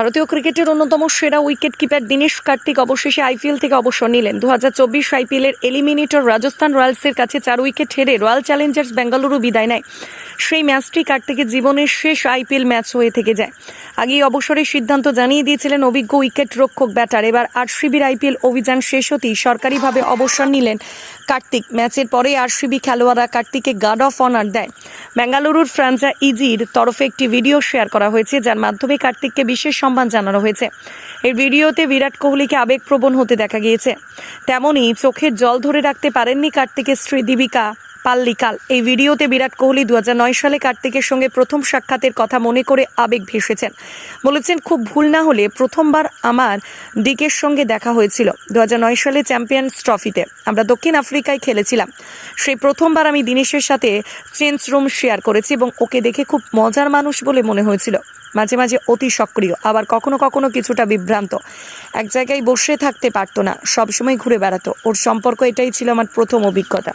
ভারতীয় ক্রিকেটের অন্যতম সেরা উইকেট কিপার দীনেশ কার্তিক অবশেষে আইপিএল থেকে অবসর নিলেন। দু হাজার চব্বিশ আইপিএলের এলিমিনেটর রাজস্থান রয়্যালসের কাছে চার উইকেট হেরে রয়্যাল চ্যালেঞ্জার্স বেঙ্গালুরু বিদায় নেয়। সেই ম্যাচটি কার্তিকের জীবনের শেষ আইপিএল ম্যাচ হয়ে থেকে যায়। আগেই অবসরের সিদ্ধান্ত জানিয়ে দিয়েছিলেন অভিজ্ঞ উইকেট রক্ষক ব্যাটার। এবার আরসিবির আইপিএল অভিযান শেষ হতেই সরকারিভাবে অবসর নিলেন কার্তিক। ম্যাচের পরে আরসিবি খেলোয়াড়রা কার্তিককে গার্ড অফ অনার দেয়। বেঙ্গালুরুর ফ্রান্সা ইজির তরফে একটি ভিডিও শেয়ার করা হয়েছে, যার মাধ্যমে কার্তিককে বিশেষ সম্মান জানানো হয়েছে। এই ভিডিওতে বিরাট কোহলিকে আবেগপ্রবণ হতে দেখা গিয়েছে। তেমনই চোখের জল ধরে রাখতে পারেননি কার্তিকের স্ত্রী দীপিকা। পাল্লিকাল। এই ভিডিওতে বিরাট কোহলি দু হাজার নয় সালে কার্তিকের সঙ্গে প্রথম সাক্ষাতের কথা মনে করে আবেগ ভেসেছেন। বলেছেন, খুব ভুল না হলে প্রথমবার আমার ডিকের সঙ্গে দেখা হয়েছিল দু হাজার নয় সালে চ্যাম্পিয়ন্স ট্রফিতে। আমরা দক্ষিণ আফ্রিকায় খেলেছিলাম। সেই প্রথমবার আমি দিনেশের সাথে চেঞ্জ রুম শেয়ার করেছি এবং ওকে দেখে খুব মজার মানুষ বলে মনে হয়েছিল। মাঝে মাঝে অতি সক্রিয়, আবার কখনো কখনো কিছুটা বিভ্রান্ত। এক জায়গায় বসে থাকতে পারতো না, সবসময় ঘুরে বেড়াতো। ওর সম্পর্ক এটাই ছিল আমার প্রথম অভিজ্ঞতা।